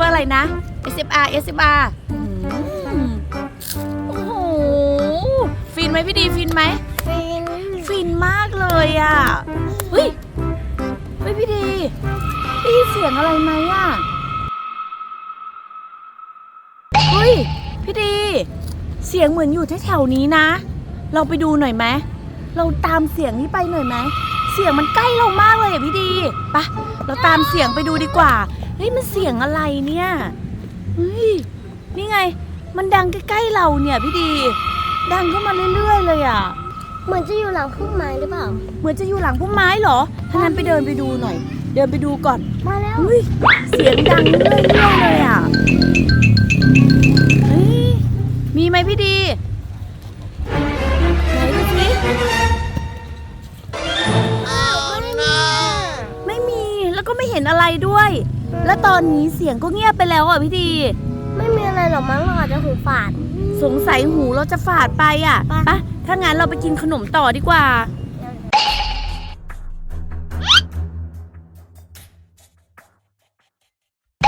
ว่าอะไรนะ SFR SFR อืมโอ้โห ฟินไหมพี่ดีฟินไหม ฟินฟินมากเลยอะ เฮ้ย เฮ้ยพี่ดีได้ยินเสียงอะไรไหมอะ เฮ้ย พี่ดี เสียงเหมือนอยู่แถวๆนี้นะ เราไปดูหน่อยไหม เราตามเสียงนี้ไปหน่อยไหม เสียงมันใกล้เรามากเลยอะพี่ดีไปะเราตามเสียงไปดูดีกว่า เฮ้ยมันเสียงอะไรเนี่ยเฮ้ยนี่ไง มันดังใกล้ๆเราเนี่ยพี่ดี ดังเข้ามาเรื่อยๆเลยอะ เหมือนจะอยู่หลังพุ่มไม้หรือเปล่า เหมือนจะอยู่หลังพุ่มไม้เหรอถ้างั้นไปเดินไปดูหน่อย เดินไปดูก่อนมาแล้วอุ้ยเสียงดังเรื่อยๆเลยอะเฮ้ยมีไหมพี่ดีไหนดูสิ อะไรด้วย แล้วตอนนี้เสียงก็เงียบไปแล้วอะพี่ดี ไม่มีอะไรหรอกมั้งเราอาจจะหูฝาด สงสัยหูเราจะฝาดไปอะไปไปะถ้างั้นเราไปกินขนมต่อดีกว่า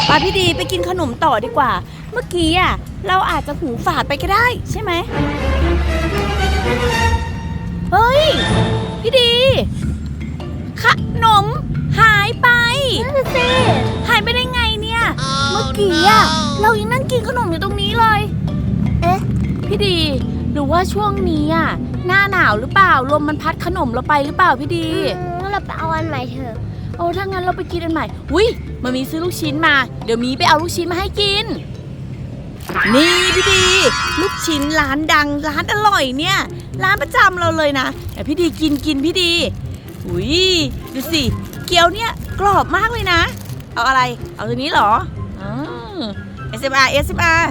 ไปพี่ดีไปกินขนมต่อดีกว่า เมื่อกี้อะเราอาจจะหูฝาดไปก็ได้ ใช่ไหมเฮ้ย พี่ดี นั่นสิหายไปได้ไงเนี่ย เมื่อกี้อะเรายังนั่งกินขนมอยู่ตรงนี้เลย เอ๊ะ พี่ดี หรือว่าช่วงนี้อะหน้าหนาวหรือเปล่าลมมันพัดขนมเราไปหรือเปล่าพี่ดีอืมงั้นเราไปเอาอันใหม่เถอะโอ้ถ้างั้นเราไปกินอันใหม่อุ้ยมามีซื้อลูกชิ้นมา เดี๋ยวมีไปเอาลูกชิ้นมาให้กิน นี่พี่ดี ลูกชิ้นร้านดังร้านอร่อยเนี่ย ร้านประจำเราเลยนะแต่พี่ดีกินกินพี่ดี อุ้ยดูสิ เกี๊ยวเนี่ย กรอบมากเลยนะ เอาอะไร เอาตัวนี้เหรอออ SMR SMR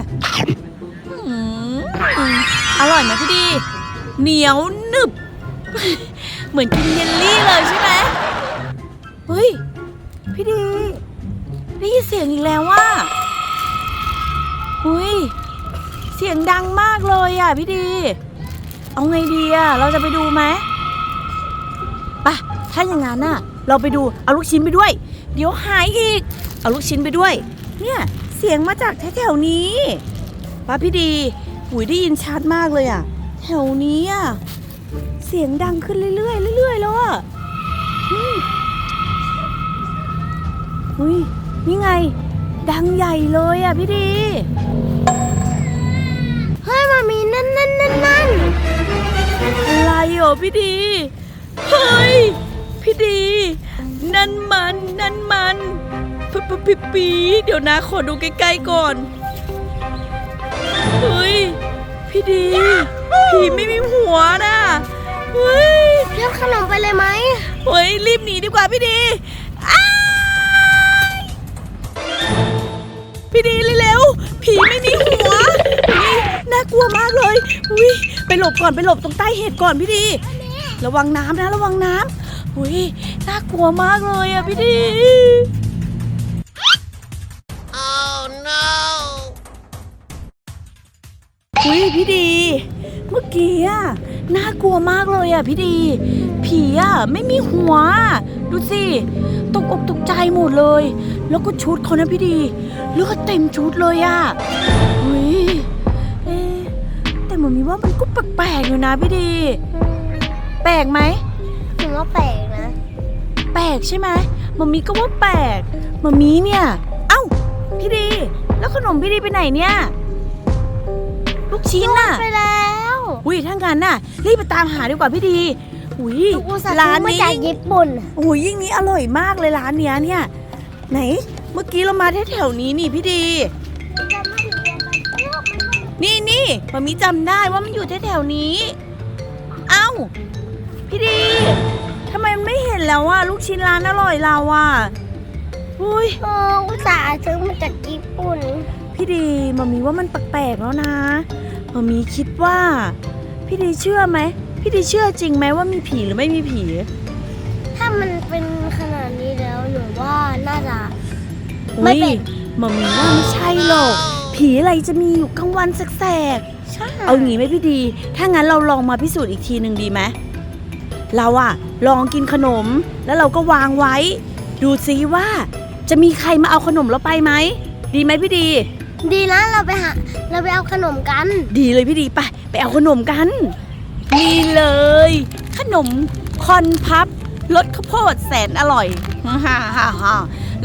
อืมอร่อยไหมพี่ดี เหนียวหนึบ เหมือนกินเยลลี่เลยใช่ไหมเฮ้ย พี่ดีได้ยินเสียงอีกแล้วว่าอุ้ย เสียงดังมากเลยอะพี่ดี เอาไงดีอะ เราจะไปดูไหมปะถ้าอย่างนั้นน่ะ เราไปดูเอาลูกชิ้นไปด้วย เดี๋ยวหายอีก เอาลูกชิ้นไปด้วย เนี่ยเสียงมาจากแถวๆนี้ป้าพี่ดีหุยได้ยินชัดมากเลยอะแถวนี้อะเสียงดังขึ้นเรื่อยๆเรื่อยๆแล้วอะอุ้ยนี่ไง ดังใหญ่เลยอะพี่ดีเฮ้ยมามีนั่นนั่นนั่นนั่นอะไรเหรอพี่ดี เฮ้ย พี่ดี นั่นมันนั่นมันปปปีปีเดี๋ยวนะขอดูใกล้ๆก่อน เฮ้ย พี่ดีผีไม่มีหัวนะเฮ้ยเรียกขนมไปเลยไหมเฮ้ย รีบหนีดีกว่าพี่ดีอ้ายพี่ดีเร็วๆผีไม่มีหัวอุ๊ยน่ากลัวมากเลยอุ้ยไปหลบก่อนไปหลบตรงใต้เห็ดก่อนพี่ดี ระวังน้ำนะระวังน้ำ อุ้ยน่ากลัวมากเลยอะพี่ดีอุ้ยพี่ดี เมื่อกี้อะน่ากลัวมากเลยอะพี่ดี ผีอะไม่มีหัว ดูสิตกอกตกใจหมดเลย แล้วก็ชุดเขานะพี่ดีเลือดเต็มชุดเลยอะอุ้ยเอ๊ะแต่เหมือนมีว่ามันก็แปลกๆอยู่นะพี่ดี แปลกไหมถึง ว่าแปลกนะ แปลกใช่ไหมมัมมี่ก็ว่าแปลกมัมมี่เนี่ย เอ้า พี่ดี แล้วขนมพี่ดีไปไหนเนี่ย ลูกชิ้นน่ะไปแล้วอุ้ยถ้างั้นน่ะ รีบไปตามหาดีกว่าพี่ดีอุ้ยลูกอุตส่าห์ร้านซื้อมานี้จากญี่ปุ่นอุ้ยยิ่งนี้อร่อยมากเลยร้านเนี้ยเนี่ย ไหน เมื่อกี้เรามาแถวๆนี้นี่พี่ดีนี่นี่มัมมี่จำได้ว่ามันอยู่แถวๆนี้ เอ้า พี่ดี ทำไมมันไม่เห็นแล้วอะลูกชิ้นร้านอร่อยเราอะอุ้ยเอออุตส่าห์ซื้อมาจากญี่ปุ่น พี่ดีมัมมี่ว่ามันแปลกๆแล้วนะมัมมี่คิดว่า พี่ดีเชื่อไหมพี่ดีเชื่อจริงไหมว่ามีผีหรือไม่มีผี ถ้ามันเป็นขนาดนี้แล้วหนูว่าน่าจะอุ๊ยไม่เป็นมัมมี่ว่าไม่ใช่หรอกผีอะไรจะมีอยู่กลางวันแสกใช่ๆเอางี้ไหมพี่ดี ถ้างั้นเราลองมาพิสูจน์อีกทีหนึ่งดีไหม เราอะลองกินขนม แล้วเราก็วางไว้ ดูซิว่า จะมีใครมาเอาขนมเราไปไหม ดีไหมพี่ดี ดีนะเราไปหาเราไปเอาขนมกัน ดีเลยพี่ดีไปไปเอาขนมกันนี่เลย ขนมคอนพับรสข้าวโพดแสนอร่อยฮ่าฮ่าฮ่าฮ่า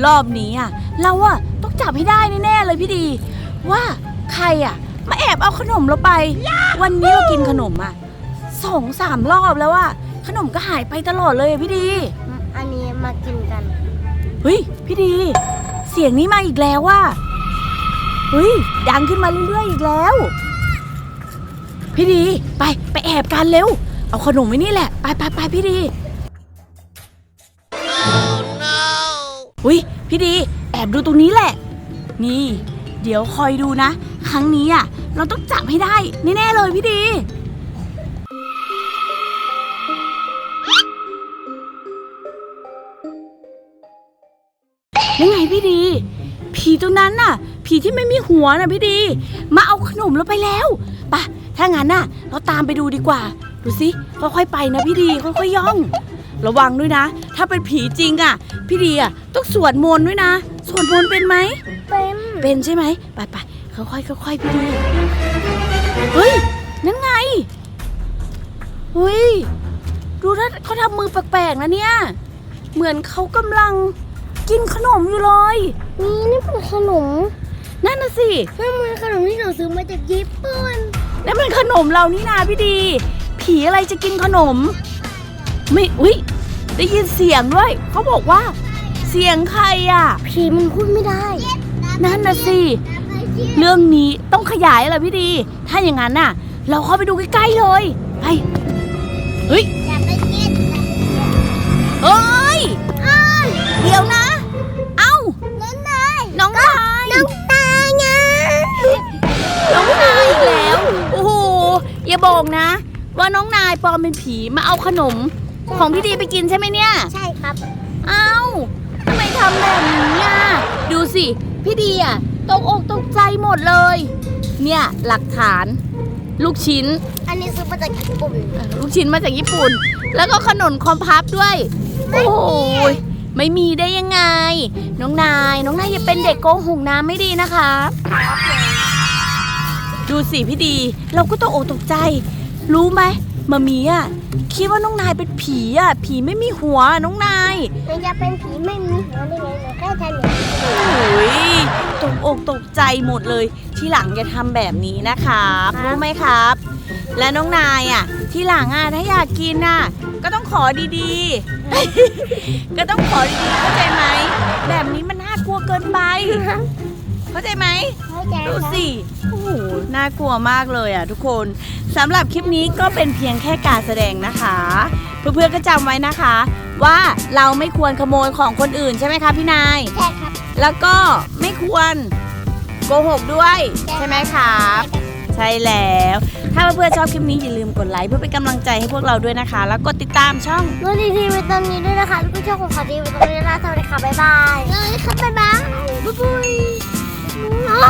รอบนี้อะเราอะต้องจับให้ได้แน่ๆเลยพี่ดี ว่าใครอะมาแอบเอาขนมเราไป วันนี้เรากินขนมอะสองสามรอบแล้วอะ ขนมก็หายไปตลอดเลยอะพี่ดี อันนี้มากินกัน เฮ้ย พี่ดี เสียงนี้มาอีกแล้วว่าเฮ้ย ดังขึ้นมาเรื่อยๆอีกแล้ว พี่ดี ไปไปแอบกันเร็ว เอาขนมไว้นี่แหละ ไปไปไปพี่ดี อุ้ยพี่ดี แอบดูตรงนี้แหละ นี่ เดี๋ยวคอยดูนะ ครั้งนี้อะ เราต้องจับให้ได้แน่ๆเลยพี่ดี พี่ดี ผีตัวนั้นน่ะ ผีที่ไม่มีหัวน่ะพี่ดี มาเอาขนมเราไปแล้วไปะถ้างั้นน่ะ เราตามไปดูดีกว่า ดูสิค่อยๆไปนะพี่ดีค่อยๆย่อง ระวังด้วยนะ ถ้าเป็นผีจริงอะ พี่ดีอะต้องสวดมนต์ด้วยนะสวดมนต์เป็นไหมเป็นเป็นใช่ไหมไปไปค่อยๆค่อยๆพี่ดีเฮ้ยนั่นไงเฮ้ยดูนะเขาทำมือแปลกๆนะเนี่ย เหมือนเขากำลัง กินขนมอยู่เลย นี่นี่เป็นขนมนั่นน่ะสินั่นมันขนมที่เราซื้อมาจากญี่ปุ่นนั่นมันขนมเรานี่นาพี่ดี ผีอะไรจะกินขนม ไม่อุ๊ยได้ยินเสียงด้วย เขาบอกว่า เสียงใครอะ ผีมันพูดไม่ได้ นั่นน่ะสิเรื่องนี้ต้องขยายแหละพี่ดี ถ้าอย่างนั้นน่ะ เราเข้าไปดูใกล้ๆเลย ไป เฮ้ย ปลอมเป็นผีมาเอาขนมของพี่ดีไปกินใช่ไหมเนี่ย ใช่ครับ เอ้าทำไมทำแบบนี้อะดูสิ พี่ดีอะตกอกตกใจหมดเลย เนี่ยหลักฐาน ลูกชิ้น อันนี้ซื้อมาจากญี่ปุ่นเอ่อลูกชิ้นมาจากญี่ปุ่น แล้วก็ขนมคอมพับด้วย โอ้โหยไม่มีได้ยังไง น้องนาย น้องนายอย่าเป็นเด็กโกหกน้ำไม่ดีนะคะ ดูสิพี่ดี เราก็ตกอกตกใจ รู้ไหม มามีอะคิดว่าน้องนายเป็นผีอะ ผีไม่มีหัวน้องนายมันจะเป็นผีไม่มีหัวได้ไงหนูแค่ทำอย่างนี้โอ้ยตกอกตกใจหมดเลย ที่หลังอย่าทำแบบนี้นะครับรู้ไหมครับ และน้องนายอะ ที่หลังอะถ้าอยากกินอะ ก็ต้องขอดีๆ ก็ต้องขอดีๆเข้าใจไหมแบบนี้มันน่ากลัวเกินไป เข้าใจไหมเข้าใจดูครับสิโอ้โหน่ากลัวมากเลยอะทุกคนสำหรับคลิปนี้ก็เป็นเพียงแค่การแสดงนะคะ เพื่อนๆก็จำไว้นะคะ ว่าเราไม่ควรขโมยของคนอื่นใช่ไหมคะพี่นาย ใช่ครับแล้วก็ไม่ควรโกหกด้วยใช่ไหมครับ ใช่แล้ว ถ้าเพื่อนๆชอบคลิปนี้อย่าลืมกดไลค์เพื่อเป็นกำลังใจให้พวกเราด้วยนะคะ แล้วกดติดตามช่องรู้ดีทีไปตรงนี้ด้วยนะคะแล้วก็ช่องของขอดีไปตรงนี้นะสวัสดีค่ะบ๊ายบายเลยครับบ๊ายบายบ๊ายบาย 啊？